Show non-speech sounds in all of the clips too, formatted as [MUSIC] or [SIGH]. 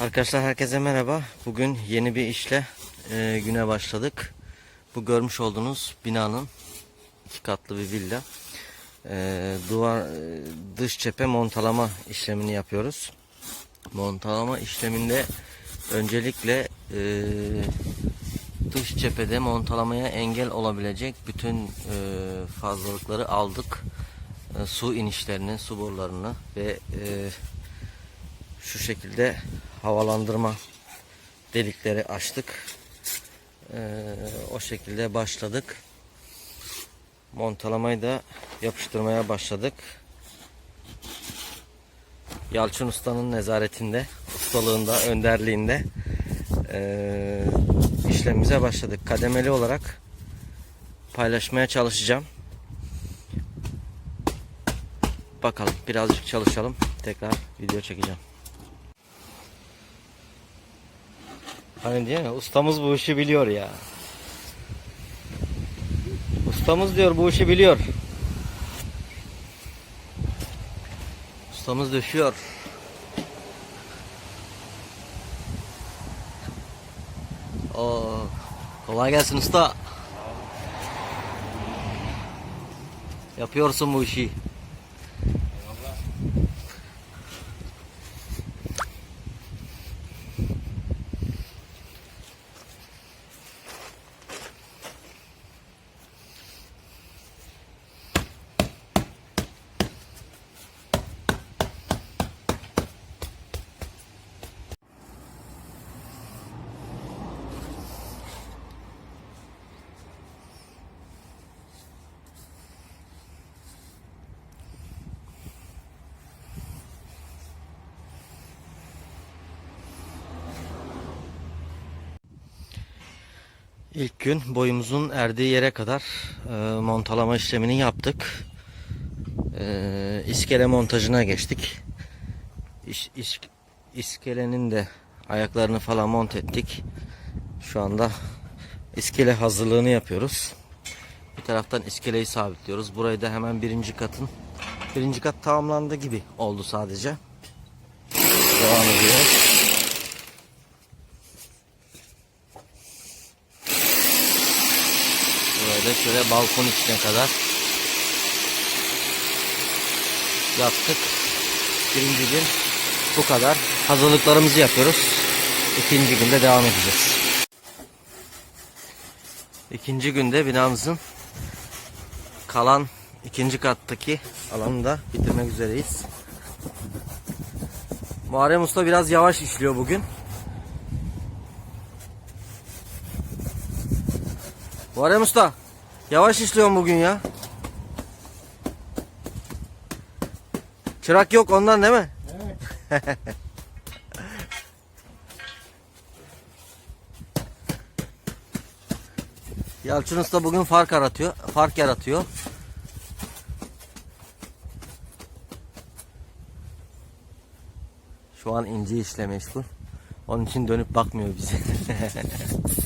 Arkadaşlar herkese merhaba. Bugün yeni bir işle e, güne başladık. Bu görmüş olduğunuz binanın iki katlı bir villa. E, duvar e, dış cephe montalama işlemini yapıyoruz. Montalama işleminde öncelikle e, dış cephede montalamaya engel olabilecek bütün e, fazlalıkları aldık. E, su inişlerini, su borularını ve e, şu şekilde havalandırma delikleri açtık. Ee, o şekilde başladık. Montalamayı da yapıştırmaya başladık. Yalçın Usta'nın nezaretinde, ustalığında, önderliğinde ee, işlemimize başladık. Kademeli olarak paylaşmaya çalışacağım. Bakalım birazcık çalışalım. Tekrar video çekeceğim. Hani diyor ya ustamız bu işi biliyor ya. Ustamız diyor bu işi biliyor. Ustamız düşüyor. Oo, kolay gelsin usta. Yapıyorsun bu işi. İlk gün boyumuzun erdiği yere kadar e, montalama işlemini yaptık. E, iskele montajına geçtik. İş, iş- iskelenin de ayaklarını falan mont ettik. Şu anda iskele hazırlığını yapıyoruz. Bir taraftan iskeleyi sabitliyoruz. Burayı da hemen birinci katın birinci kat tamamlandı gibi oldu sadece. Devam ediyoruz. Böyle şöyle balkon içine kadar yaptık. Birinci gün bu kadar. Hazırlıklarımızı yapıyoruz. İkinci günde devam edeceğiz. İkinci günde binamızın kalan ikinci kattaki alanı da bitirmek üzereyiz. Muharrem Usta biraz yavaş işliyor bugün. Muharrem Usta yavaş işliyorsun bugün ya. Çırak yok ondan değil mi? [LAUGHS] Yalçın Usta bugün fark yaratıyor. Fark yaratıyor. Şu an ince işle meşgul. Onun için dönüp bakmıyor bize. [LAUGHS]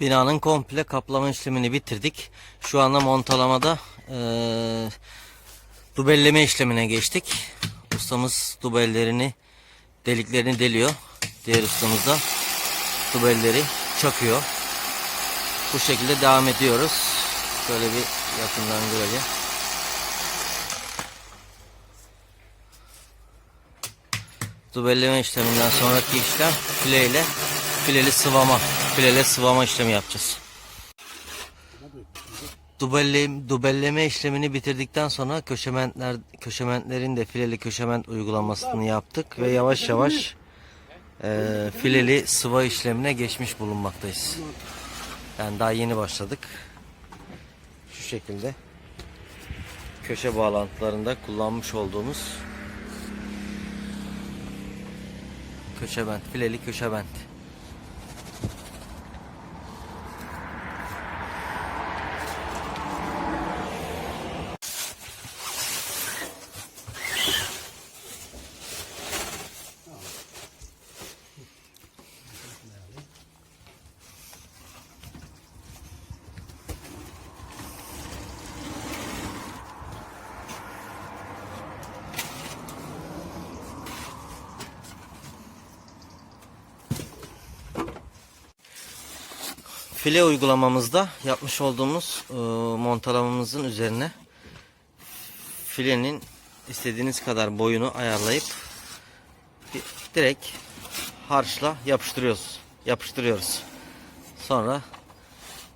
Binanın komple kaplama işlemini bitirdik. Şu anda montalamada eee dubelleme işlemine geçtik. Ustamız dubellerini deliklerini deliyor. Diğer ustamız da dubelleri çakıyor. Bu şekilde devam ediyoruz. Şöyle bir yakından görelim. Dubelleme işleminden sonraki işlem fileyle fileli sıvama, filele sıvama işlemi yapacağız. dubelle, dubelleme işlemini bitirdikten sonra köşementler köşementlerin de fileli köşement uygulamasını yaptık ve yavaş yavaş e, fileli sıva işlemine geçmiş bulunmaktayız. Yani daha yeni başladık. Şu şekilde köşe bağlantılarında kullanmış olduğumuz köşebent, fileli köşebent. File uygulamamızda yapmış olduğumuz e, montalamamızın üzerine filenin istediğiniz kadar boyunu ayarlayıp di- direkt harçla yapıştırıyoruz. Yapıştırıyoruz. Sonra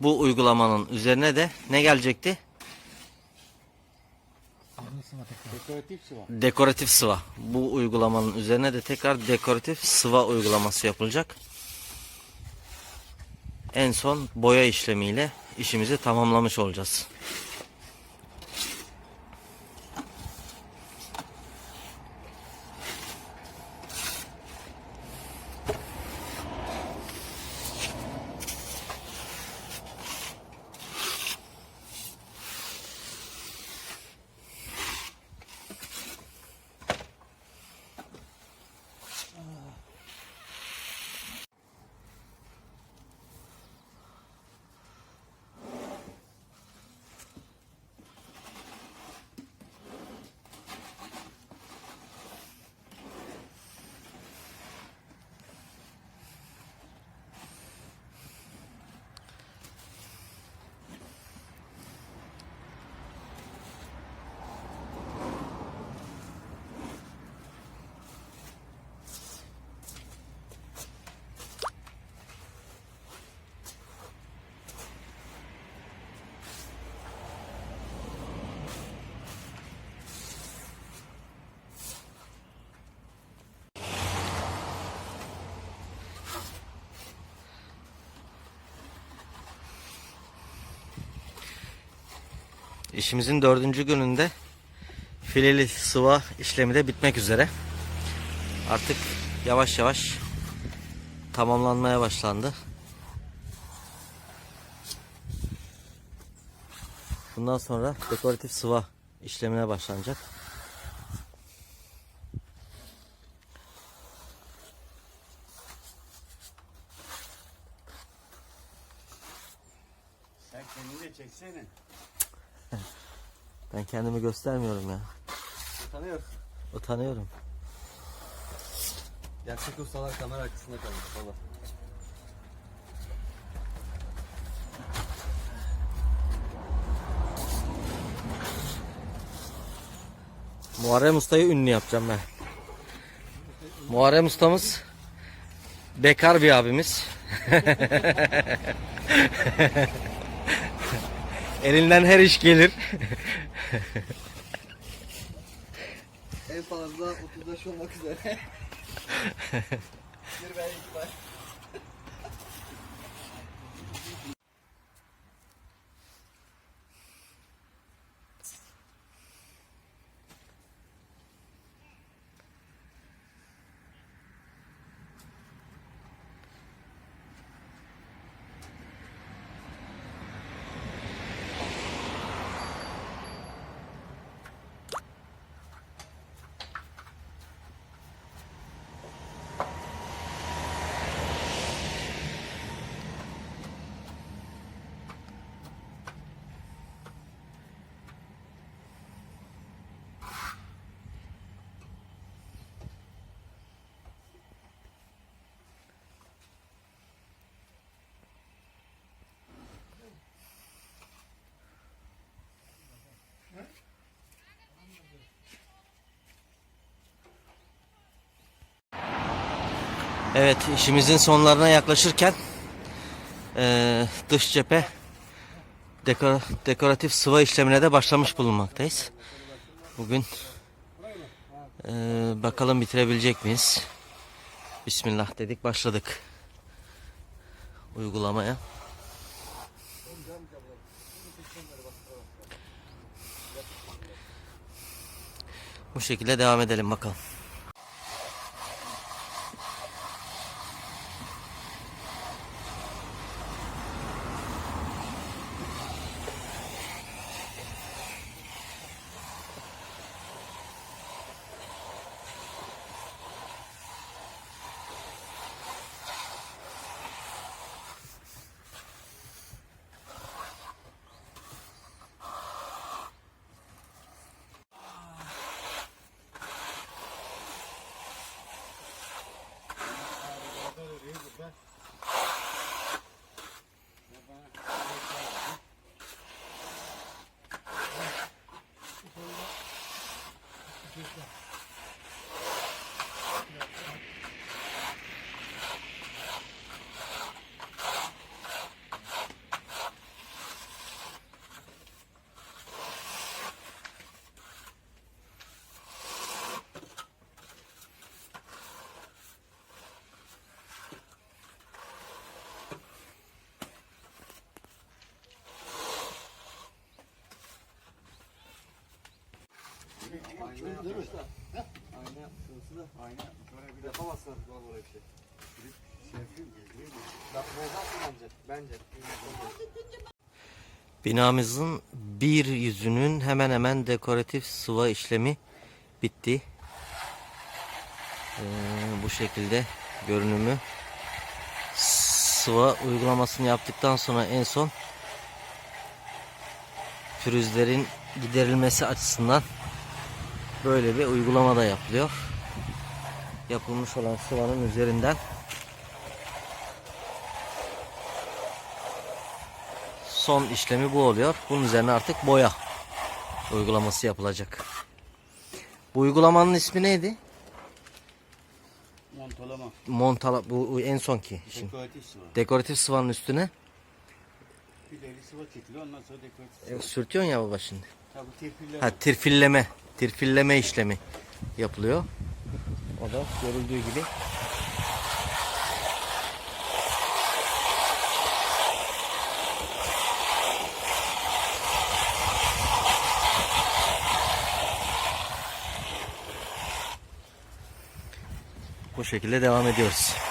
bu uygulamanın üzerine de ne gelecekti? Dekoratif sıva. Dekoratif sıva. Bu uygulamanın üzerine de tekrar dekoratif sıva uygulaması yapılacak. En son boya işlemiyle işimizi tamamlamış olacağız. İşimizin dördüncü gününde fileli sıva işlemi de bitmek üzere. Artık yavaş yavaş tamamlanmaya başlandı. Bundan sonra dekoratif sıva işlemine başlanacak. Sen kendini de çeksene. Ben kendimi göstermiyorum ya. Utanıyorsun. Utanıyorum. Gerçek ustalar kamera arkasında kalır baba. Muharrem Usta'yı ünlü yapacağım ben. Muharrem Ustamız bekar bir abimiz. [LAUGHS] Elinden her iş gelir. En fazla 35 olmak üzere. [LAUGHS] Bir ben iki var. Evet işimizin sonlarına yaklaşırken eee, dış cephe dekor- dekoratif sıva işlemine de başlamış bulunmaktayız. Bugün eee, bakalım bitirebilecek miyiz? Bismillah dedik başladık uygulamaya. Bu şekilde devam edelim bakalım. Binamızın bir yüzünün hemen hemen dekoratif sıva işlemi bitti. Ee, bu şekilde görünümü. Sıva uygulamasını yaptıktan sonra en son pürüzlerin giderilmesi açısından böyle bir uygulama da yapılıyor. Yapılmış olan sıvanın üzerinden son işlemi bu oluyor. Bunun üzerine artık boya uygulaması yapılacak. Bu uygulamanın ismi neydi? Montolama. Montala bu en sonki. Şimdi Dekoratif sıva. dekoratif sıvanın üstüne Bir deri sıva çekiliyor ondan sonra dekoratif sıva. e, sürtüyorsun ya baba şimdi. Tabi tirpiller. Ha tirfilleme, tirfilleme işlemi yapılıyor. O da görüldüğü gibi bu şekilde devam ediyoruz.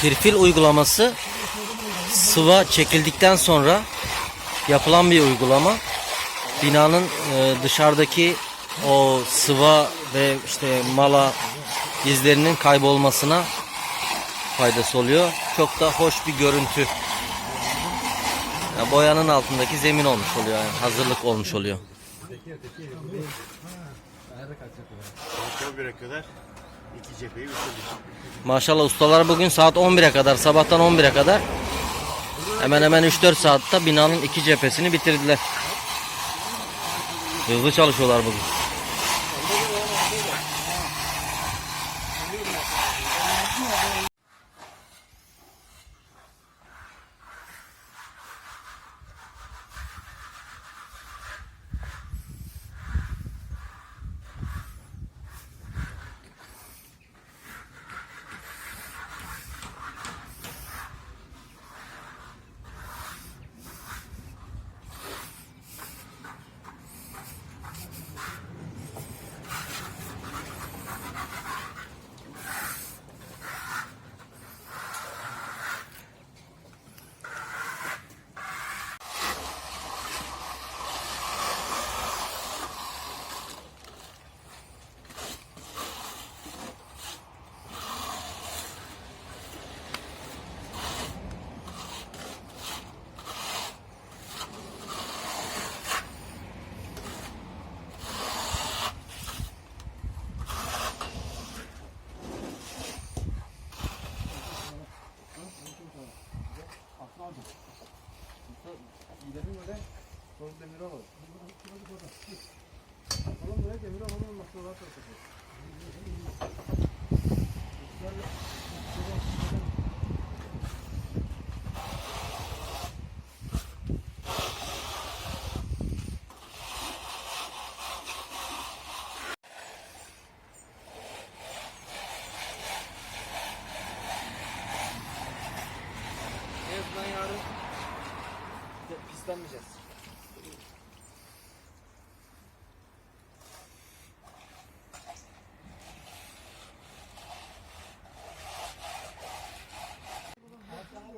Tirfil uygulaması sıva çekildikten sonra yapılan bir uygulama. Binanın e, dışarıdaki o sıva ve işte mala izlerinin kaybolmasına faydası oluyor. Çok da hoş bir görüntü. Ya boyanın altındaki zemin olmuş oluyor yani hazırlık olmuş oluyor. Saat 11'e kadar iki cepheyi bitirdik. Maşallah ustalar bugün saat 11'e kadar sabahtan 11'e kadar hemen hemen 3-4 saatte binanın iki cephesini bitirdiler. Hızlı çalışıyorlar bugün.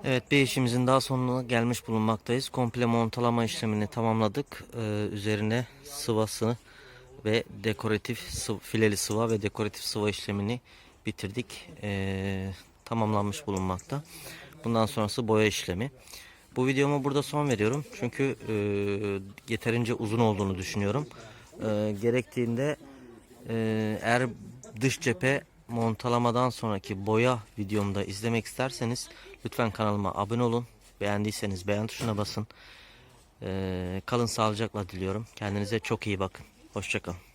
Evet bir işimizin daha sonuna gelmiş bulunmaktayız. Komple montalama işlemini tamamladık. Ee, üzerine sıvasını ve dekoratif sıv- fileli sıva ve dekoratif sıva işlemini bitirdik. Ee, tamamlanmış bulunmakta. Bundan sonrası boya işlemi. Bu videoma burada son veriyorum. Çünkü e, yeterince uzun olduğunu düşünüyorum. E, gerektiğinde e, eğer dış cephe montalamadan sonraki boya videomda izlemek isterseniz lütfen kanalıma abone olun. Beğendiyseniz beğen tuşuna basın. E, kalın sağlıcakla diliyorum. Kendinize çok iyi bakın. Hoşçakalın.